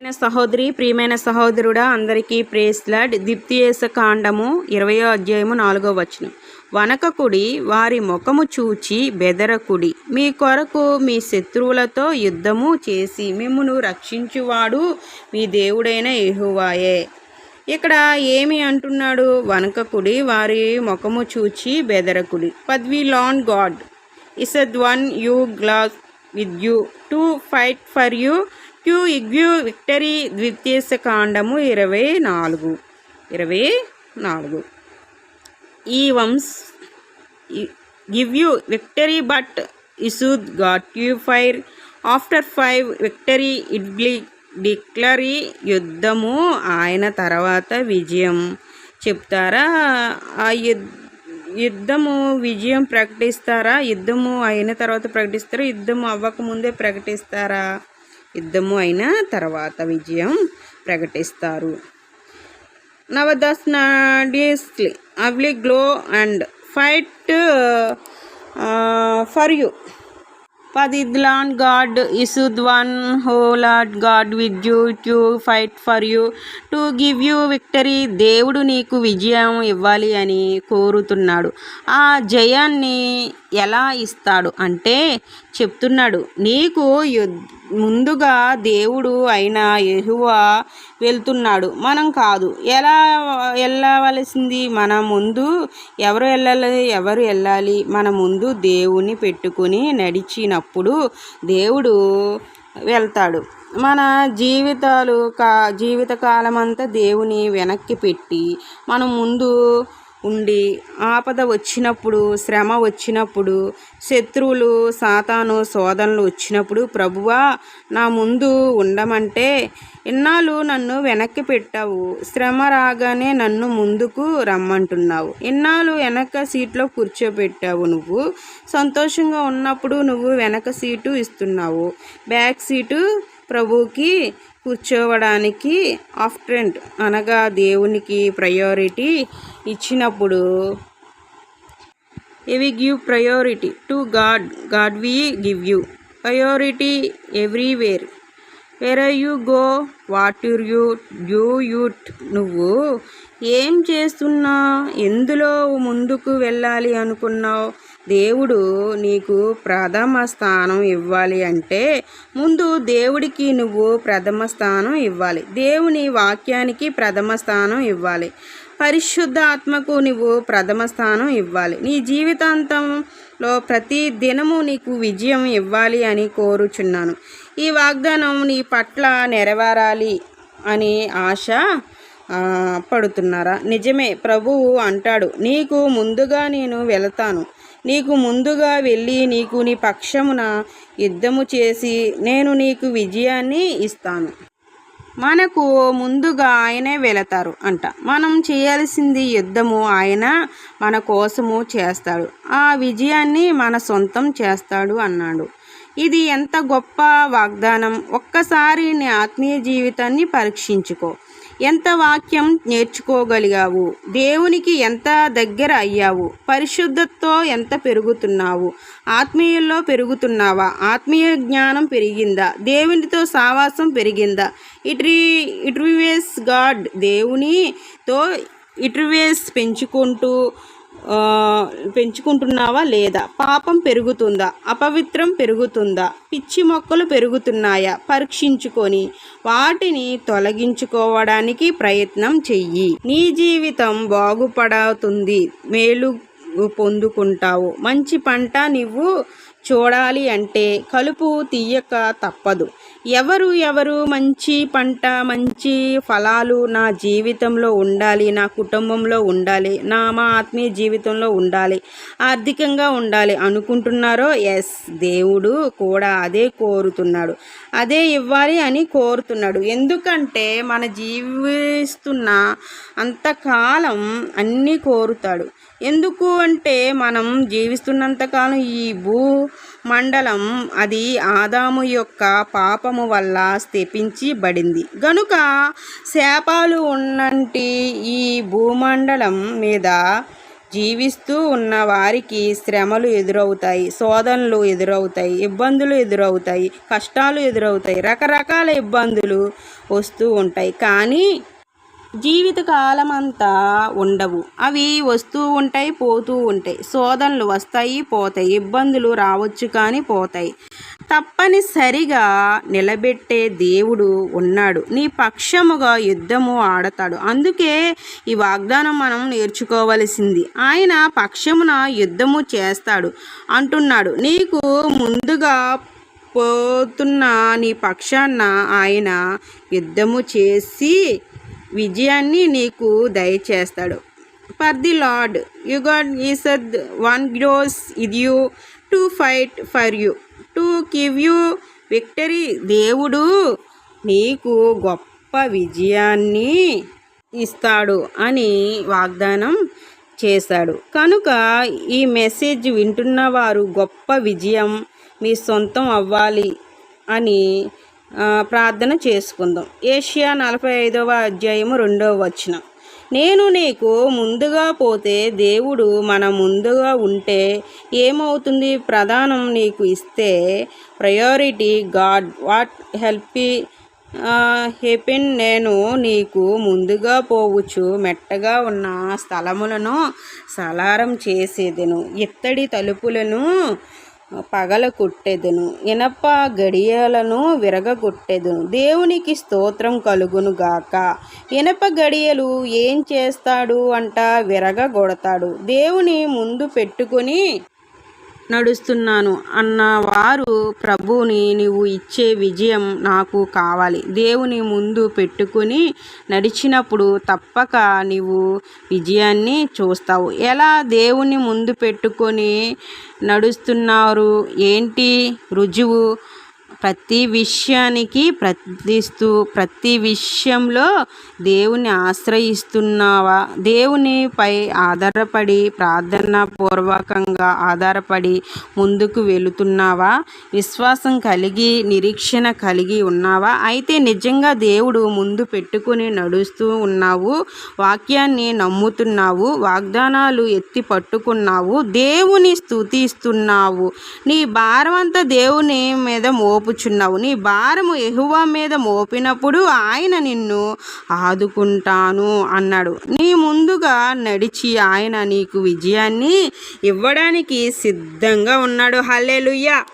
ప్రియమైన సహోదరి ప్రియమైన సహోదరుడా అందరికీ ప్రేస్లాడ్ దిప్తియేస కాండము ఇరవయో అధ్యాయము నాలుగో వచనం. వనకకుడి వారి ముఖము చూచి బెదరకుడి. మీ కొరకు మీ శత్రువులతో యుద్ధము చేసి మిమ్మును రక్షించువాడు మీ దేవుడైన ఎహువాయే ఇక్కడ ఏమి అంటున్నాడు వనకకుడి? వారి ముఖము చూచి బెదరకుడి. For the Lord God is one you goes with you to fight for you queue ఇగ్యూ విక్టరీ ద్వితీయ కాండము ఇరవై నాలుగు. ఇరవై నాలుగు. ఈ Vansh give you victory but ఇసూద్ got you fire. After five victory idli డిక్లరీ యుద్ధము ఆయన తర్వాత విజయం చెప్తారా? ఆ యుద్ధము విజయం ప్రకటిస్తారా? యుద్ధము అయిన తర్వాత ప్రకటిస్తారా? యుద్ధము అవ్వకముందే ప్రకటిస్తారా? యుద్ధము అయిన తర్వాత విజయం ప్రకటిస్తారు. నవదస్ నాడియస్లీ అవ్లీ glow and fight for you. పదిద్లాన్ God ఇసుద్ one God with you to fight for you. To give you victory దేవుడు నీకు విజయం ఇవ్వాలి అని కోరుతున్నాడు. ఆ జయాన్ని ఎలా ఇస్తాడు అంటే చెప్తున్నాడు. నీకు యుద్ ముందుగా దేవుడు అయిన యహువా వెళ్తున్నాడు. మనం కాదు. ఎలా వెళ్ళవలసింది? మన ముందు ఎవరు వెళ్ళాలి? ఎవరు వెళ్ళాలి? మన ముందు దేవుని పెట్టుకుని నడిచినప్పుడు దేవుడు వెళ్తాడు. మన జీవితాలు కా జీవితకాలం అంతా దేవుని వెనక్కి పెట్టి మనం ముందు ఉండి ఆపద వచ్చినప్పుడు శ్రమ వచ్చినప్పుడు శత్రువులు సాతాను శోధనలు వచ్చినప్పుడు ప్రభువా నా ముందు ఉండమంటే ఇన్నాళ్ళు నన్ను వెనక్కి పెట్టావు? శ్రమ రాగానే నన్ను ముందుకు రమ్మంటున్నావు. ఇన్నాళ్ళు వెనక సీట్లో కూర్చోబెట్టావు నువ్వు? సంతోషంగా ఉన్నప్పుడు నువ్వు వెనక సీటు ఇస్తున్నావు. బ్యాక్ సీటు ప్రభువుకి కూర్చోవడానికి ఆఫ్టెంట్ అనగా దేవునికి ప్రయారిటీ ఇచ్చినప్పుడు. ఇవి give priority to God God we give you priority everywhere where you go what your you you యూట్ నువ్వు ఏం చేస్తున్నావు ఎందులో ముందుకు వెళ్ళాలి అనుకున్నావు దేవుడు నీకు ప్రథమ స్థానం ఇవ్వాలి అంటే ముందు దేవుడికి నువ్వు ప్రథమ స్థానం ఇవ్వాలి. దేవుని వాక్యానికి ప్రథమ స్థానం ఇవ్వాలి. పరిశుద్ధ ఆత్మకు నువ్వు ప్రథమ స్థానం ఇవ్వాలి. నీ జీవితాంతంలో ప్రతి దినము నీకు విజయం ఇవ్వాలి అని కోరుచున్నాను. ఈ వాగ్దానం నీ పట్ల నెరవేరాలి అని ఆశ పడుతున్నారా? నిజమే ప్రభువు అంటాడు నీకు ముందుగా నేను వెళతాను. నీకు ముందుగా వెళ్ళి నీకు నీ పక్షమున యుద్ధము చేసి నేను నీకు విజయాన్ని ఇస్తాను. మనకు ముందుగా ఆయనే వెళతారు అంట. మనం చేయాల్సింది యుద్ధము ఆయన మన కోసము చేస్తాడు. ఆ విజయాన్ని మన సొంతం చేస్తాడు అన్నాడు. ఇది ఎంత గొప్ప వాగ్దానం. ఒక్కసారి నీ ఆత్మీయ జీవితాన్ని పరీక్షించుకో. ఎంత వాక్యం నేర్చుకోగలిగావు? దేవునికి ఎంత దగ్గర అయ్యావు? పరిశుద్ధతో ఎంత పెరుగుతున్నావు? ఆత్మీయుల్లో పెరుగుతున్నావా? ఆత్మీయ జ్ఞానం పెరిగిందా? దేవునితో సావాసం పెరిగిందా? ఇట్రీ ఇట్రివేస్ గాడ్ దేవునితో ఇట్రివేస్ పెంచుకుంటూ పెంచుకుంటున్నావా లేదా? పాపం పెరుగుతుందా? అపవిత్రం పెరుగుతుందా? పిచ్చి మొక్కలు పెరుగుతున్నాయా? పరీక్షించుకొని వాటిని తొలగించుకోవడానికి ప్రయత్నం చెయ్యి. నీ జీవితం బాగుపడుతుంది. మేలు పొందుకుంటావు. మంచి పంట నువ్వు చూడాలి అంటే కలుపు తీయక తప్పదు. ఎవరు ఎవరు మంచి పంట మంచి ఫలాలు నా జీవితంలో ఉండాలి నా కుటుంబంలో ఉండాలి నా మా ఆత్మీయ జీవితంలో ఉండాలి ఆర్థికంగా ఉండాలి అనుకుంటున్నారో? ఎస్ దేవుడు కూడా అదే కోరుతున్నాడు. అదే ఇవ్వాలి అని కోరుతున్నాడు. ఎందుకంటే మన జీవిస్తున్న అంతకాలం అన్నీ కోరుతాడు. ఎందుకు అంటే మనం జీవిస్తున్నంతకాలం ఈ భూ మండలం అది ఆదాము యొక్క పాపము వల్ల స్థిపించబడింది. గనుక శాపాలు ఉన్నంటి ఈ భూమండలం మీద జీవిస్తూ ఉన్న వారికి శ్రమలు ఎదురవుతాయి శోధనలు ఎదురవుతాయి ఇబ్బందులు ఎదురవుతాయి కష్టాలు ఎదురవుతాయి రకరకాల ఇబ్బందులు వస్తూ ఉంటాయి. కానీ జీవితకాలం అంతా ఉండవు. అవి వస్తూ ఉంటాయి పోతూ ఉంటాయి. శోధనలు వస్తాయి పోతాయి. ఇబ్బందులు రావచ్చు కానీ పోతాయి. తప్పనిసరిగా నిలబెట్టే దేవుడు ఉన్నాడు. నీ పక్షముగా యుద్ధము ఆడతాడు. అందుకే ఈ వాగ్దానం మనం నేర్చుకోవలసింది. ఆయన పక్షమున యుద్ధము చేస్తాడు అంటున్నాడు. నీకు ముందుగా పోతున్న నీ పక్షాన ఆయన యుద్ధము చేసి విజయాన్ని నీకు దయచేస్తాడు. For the Lord you God is one grows ఇది you to fight for you to give you victory దేవుడు నీకు గొప్ప విజయాన్ని ఇస్తాడు అని వాగ్దానం చేశాడు. కనుక ఈ మెసేజ్ వింటున్న వారు గొప్ప విజయం మీ సొంతం అవ్వాలి అని ప్రార్థన చేసుకుందాం. ఏషియా నలభై ఐదవ అధ్యాయము రెండవ వచనం. నేను నీకు ముందుగా పోతే దేవుడు మన ముందుగా ఉంటే ఏమవుతుంది? ప్రధానం నీకు ఇస్తే priority God. What help happen నేను నీకు ముందుగా పోవచ్చు మెట్టగా ఉన్న స్థలములను సలారం చేసేదెను. ఇత్తడి తలుపులను పగలగొట్టెదును. ఇనప గడియలను విరగగొట్టెదను. దేవునికి స్తోత్రం కలుగును గాక. ఇనప గడియలు ఏం చేస్తాడు అంట విరగగొడతాడు. దేవుని ముందు పెట్టుకొని నడుస్తున్నాను అన్న వారు ప్రభువుని నీవు ఇచ్చే విజయం నాకు కావాలి. దేవుని ముందు పెట్టుకుని నడిచినప్పుడు తప్పక నీవు విజయాన్ని చూస్తావు. ఎలా దేవుని ముందు పెట్టుకొని నడుస్తున్నారు? ఏంటి రుజువు? ప్రతి విషయానికి ప్రతిస్తూ ప్రతి విషయంలో దేవుని ఆశ్రయిస్తున్నావా? దేవునిపై ఆధారపడి ప్రార్థన పూర్వకంగా ఆధారపడి ముందుకు వెళుతున్నావా? విశ్వాసం కలిగి నిరీక్షణ కలిగి ఉన్నావా? అయితే నిజంగా దేవుడు ముందు పెట్టుకుని నడుస్తూ ఉన్నావు వాక్యాన్ని నమ్ముతున్నావు వాగ్దానాలు ఎత్తి పట్టుకున్నావు దేవుని స్థుతిస్తున్నావు నీ భారమంతా దేవుని మీద మోపుచున్నావు నీ భారము ఎహువా మీద మోపినప్పుడు ఆయన నిన్ను ఆదుకుంటాను అన్నాడు. నీ ముందుగా నడిచి ఆయన నీకు విజయాన్ని ఇవ్వడానికి సిద్ధంగా ఉన్నాడు. హల్లెలూయా.